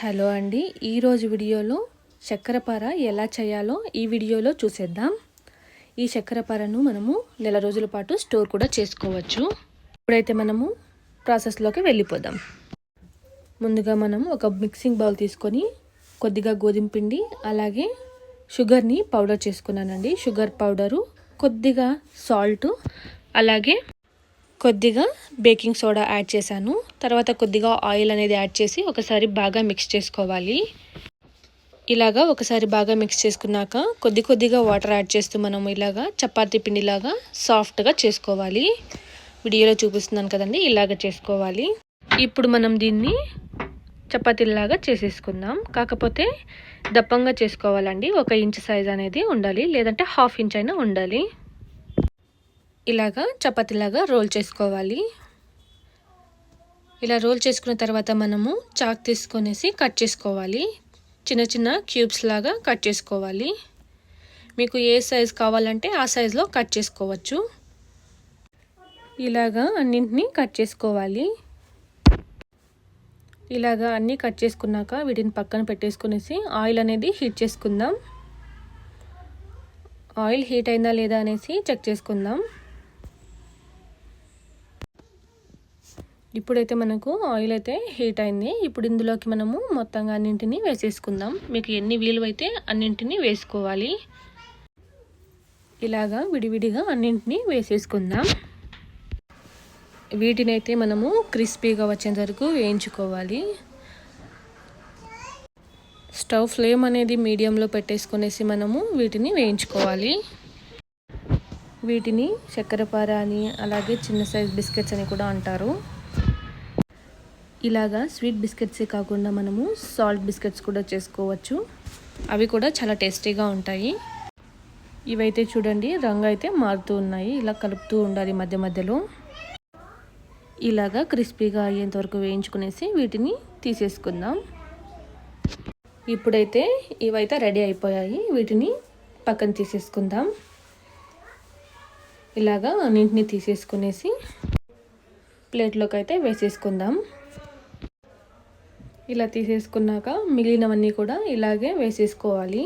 Hello అండి ఈరోజు వీడియోలో చక్కెరపార ఎలా చేయాలో ఈ వీడియోలో చూసేద్దాం. ఈ చక్కెరపారను మనము నెల రోజుల పాటు స్టోర్ కూడా చేసుకోవచ్చు. ఇప్పుడైతే మనము ప్రాసెస్లోకి వెళ్ళిపోదాం. ముందుగా మనం ఒక మిక్సింగ్ బౌల్ తీసుకొని కొద్దిగా గోధుమ పిండి అలాగే షుగర్ని పౌడర్ చేసుకున్నానండి. షుగర్ పౌడరు కొద్దిగా సాల్ట్ అలాగే కొద్దిగా బేకింగ్ సోడా యాడ్ చేశాను. తర్వాత కొద్దిగా ఆయిల్ అనేది యాడ్ చేసి ఒకసారి బాగా మిక్స్ చేసుకోవాలి. ఇలాగా ఒకసారి బాగా మిక్స్ చేసుకున్నాక కొద్ది కొద్దిగా వాటర్ యాడ్ చేస్తూ మనం ఇలాగా చపాతీ పిండిలాగా సాఫ్ట్గా చేసుకోవాలి. వీడియోలో చూపిస్తున్నాను కదండి ఇలాగ చేసుకోవాలి. ఇప్పుడు మనం దీన్ని చపాతీలాగా చేసేసుకుందాం. కాకపోతే దప్పంగా చేసుకోవాలండి. ఒక ఇంచ్ సైజ్ అనేది ఉండాలి లేదంటే హాఫ్ ఇంచ్ అయినా ఉండాలి. ఇలాగా చపాతీలాగా రోల్ చేసుకోవాలి. ఇలా రోల్ చేసుకున్న తర్వాత మనము చాక్ తీసుకొనేసి కట్ చేసుకోవాలి. చిన్న చిన్న క్యూబ్స్ లాగా కట్ చేసుకోవాలి. మీకు ఏ సైజ్ కావాలంటే ఆ సైజులో కట్ చేసుకోవచ్చు. ఇలాగా అన్నింటినీ కట్ చేసుకోవాలి. ఇలాగా అన్నీ కట్ చేసుకున్నాక వీటిని పక్కన పెట్టేసుకునేసి ఆయిల్ అనేది హీట్ చేసుకుందాం. ఆయిల్ హీట్ అయిందా లేదా అనేసి చెక్ చేసుకుందాం. ఇప్పుడైతే మనకు ఆయిల్ అయితే హీట్ అయింది. ఇప్పుడు ఇందులోకి మనము మొత్తంగా అన్నింటినీ వేసేసుకుందాం. మీకు ఎన్ని వీలువైతే అన్నింటినీ వేసుకోవాలి. ఇలాగా విడివిడిగా అన్నింటినీ వేసేసుకుందాం. వీటిని అయితే మనము క్రిస్పీగా వచ్చేంత వరకు వేయించుకోవాలి. స్టవ్ ఫ్లేమ్ అనేది మీడియంలో పెట్టేసుకునేసి మనము వీటిని వేయించుకోవాలి. వీటిని చక్కెరపార అని అలాగే చిన్న సైజ్ బిస్కెట్స్ అని కూడా అంటారు. ఇలాగా స్వీట్ బిస్కెట్సే కాకుండా మనము సాల్ట్ బిస్కెట్స్ కూడా చేసుకోవచ్చు. అవి కూడా చాలా టేస్టీగా ఉంటాయి. ఇవైతే చూడండి రంగు అయితే మారుతూ ఉన్నాయి. ఇలా కలుపుతూ ఉండాలి మధ్య మధ్యలో. ఇలాగా క్రిస్పీగా అయ్యేంత వరకు వేయించుకునేసి వీటిని తీసేసుకుందాం. ఇప్పుడైతే ఇవైతే రెడీ అయిపోయాయి. వీటిని పక్కన తీసేసుకుందాం. ఇలాగా అన్నింటినీ తీసేసుకునేసి ప్లేట్లోకి అయితే వేసేసుకుందాం. ఇలా తీసేసుకున్నాక మిగిలినవన్నీ కూడా ఇలాగే వేసేసుకోవాలి.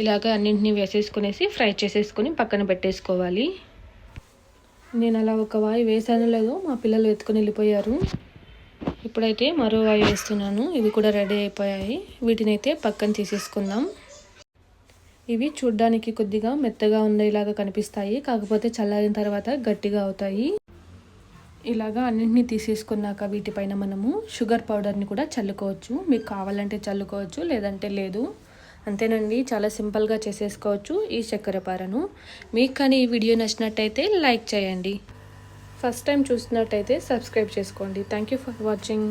ఇలాగ అన్నింటినీ వేసేసుకునేసి ఫ్రై చేసేసుకొని పక్కన పెట్టేసుకోవాలి. నేను అలా ఒక వాయి వేసాను లేదో మా పిల్లలు ఎత్తుకొని వెళ్ళిపోయారు. ఇప్పుడైతే మరో వాయి వేస్తున్నాను. ఇవి కూడా రెడీ అయిపోయాయి. వీటిని అయితే పక్కన తీసేసుకుందాం. ఇవి చూడ్డానికి కొద్దిగా మెత్తగా ఉండేలాగా కనిపిస్తాయి. కాకపోతే చల్లారిన తర్వాత గట్టిగా అవుతాయి. ఇలాగా అన్నింటినీ తీసేసుకున్నాక వీటిపైన మనము షుగర్ పౌడర్ని కూడా చల్లుకోవచ్చు. మీకు కావాలంటే చల్లుకోవచ్చు లేదంటే లేదు. అంతేనండి చాలా సింపుల్గా చేసేసుకోవచ్చు ఈ చక్కెర పారను. మీకు కానీ ఈ వీడియో నచ్చినట్టయితే లైక్ చేయండి. ఫస్ట్ టైం చూసినట్టయితే సబ్స్క్రైబ్ చేసుకోండి. Thank you for watching